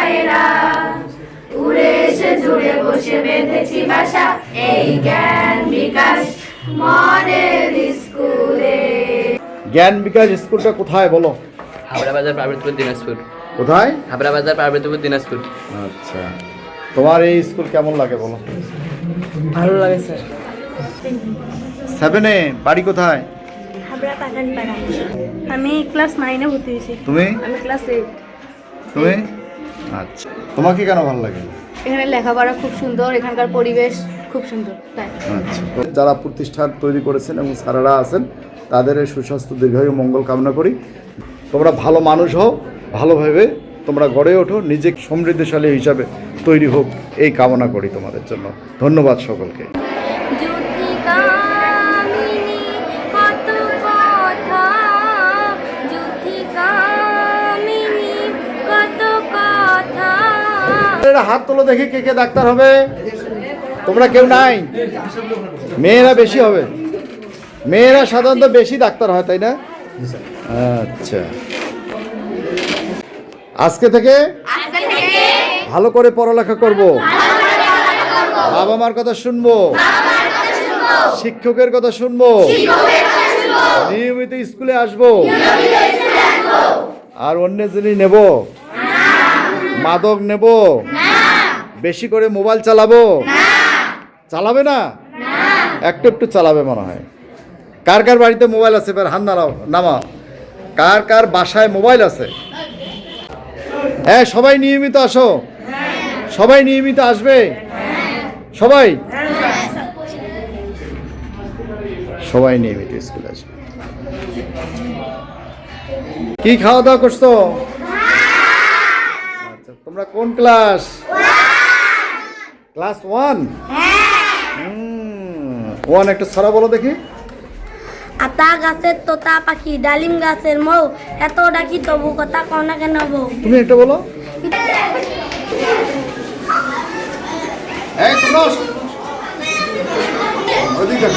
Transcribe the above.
পায়রা উড়ে এসে জুড়ে বসে বেঁধেছি বাসা। এই জ্ঞান বিকাশ মডেল স্কুলে। জ্ঞান বিকাশ স্কুলটা কোথায় বলো? হাবড়া বাজার পার্বতীপুর দিনাজপুর। কোথায়? হাবড়া বাজার পার্বতীপুর দিনাজপুর। আচ্ছা। তোমার এই স্কুল কেমন লাগে বলো? ভালো লাগে স্যার। সেভেনে বাড়ি কোথায়? আমি ক্লাস নাইনে ভর্তি হয়েছি। তুমি? আমি ক্লাস এইট। তুমি? আচ্ছা। তোমাকে কেন ভালো লাগে? এখানে লেখাপড়া খুব সুন্দর এখানকার পরিবেশ খুব সুন্দর তাই। আচ্ছা। যারা প্রতিষ্ঠান তৈরি করেছেন এবং সারারা আছেন তাদের সুস্বাস্থ্য দীর্ঘায়ু মঙ্গল কামনা করি। তোমরা ভালো মানুষ হও ভালোভাবে তোমরা গড়ে ওঠো নিজে সমৃদ্ধশালী হিসাবে তৈরি হোক এই কামনা করি তোমাদের জন্য। ধন্যবাদ সকলকে। এরা হাত তোলো দেখি কে কে ডাক্তার হবে। তোমরা কেউ নাই? মেয়েরা বেশি হবে। মেয়েরা সাধারণত বেশি ডাক্তার হয়, তাই না? আচ্ছা। আজকে থেকে ভালো করে পড়ালেখা করব। বাবা মার কথা শুনব। শিক্ষকের কথা শুনব। নিয়মিত স্কুলে আসব। আর অন্য জিনিস নেব। মাদক নেব। বেশি করে মোবাইল চালাবো? চালাবে না? একটু একটু চালাবে মনে হয়। কার কার বাড়িতে মোবাইল আছে? এবার হান নামাও নামাও। কার কার বাসায় মোবাইল আছে? হ্যাঁ সবাই নিয়মিত আসো। সবাই নিয়মিত আসবে? সবাই? সবাই নিয়মিত স্কুলে আসবে। কি খাওয়া দাওয়া করছ? আচ্ছা তোমরা কোন ক্লাস? Class one? ওয়ান একটা ছড়া বলো দেখি। আতা গাছের তোতা পাখি ডালিম গাছের মৌ এত ডাকি তবু কথা কও না কেন বউ তুমি একটা বলো। এই তোমরা ওদিকে।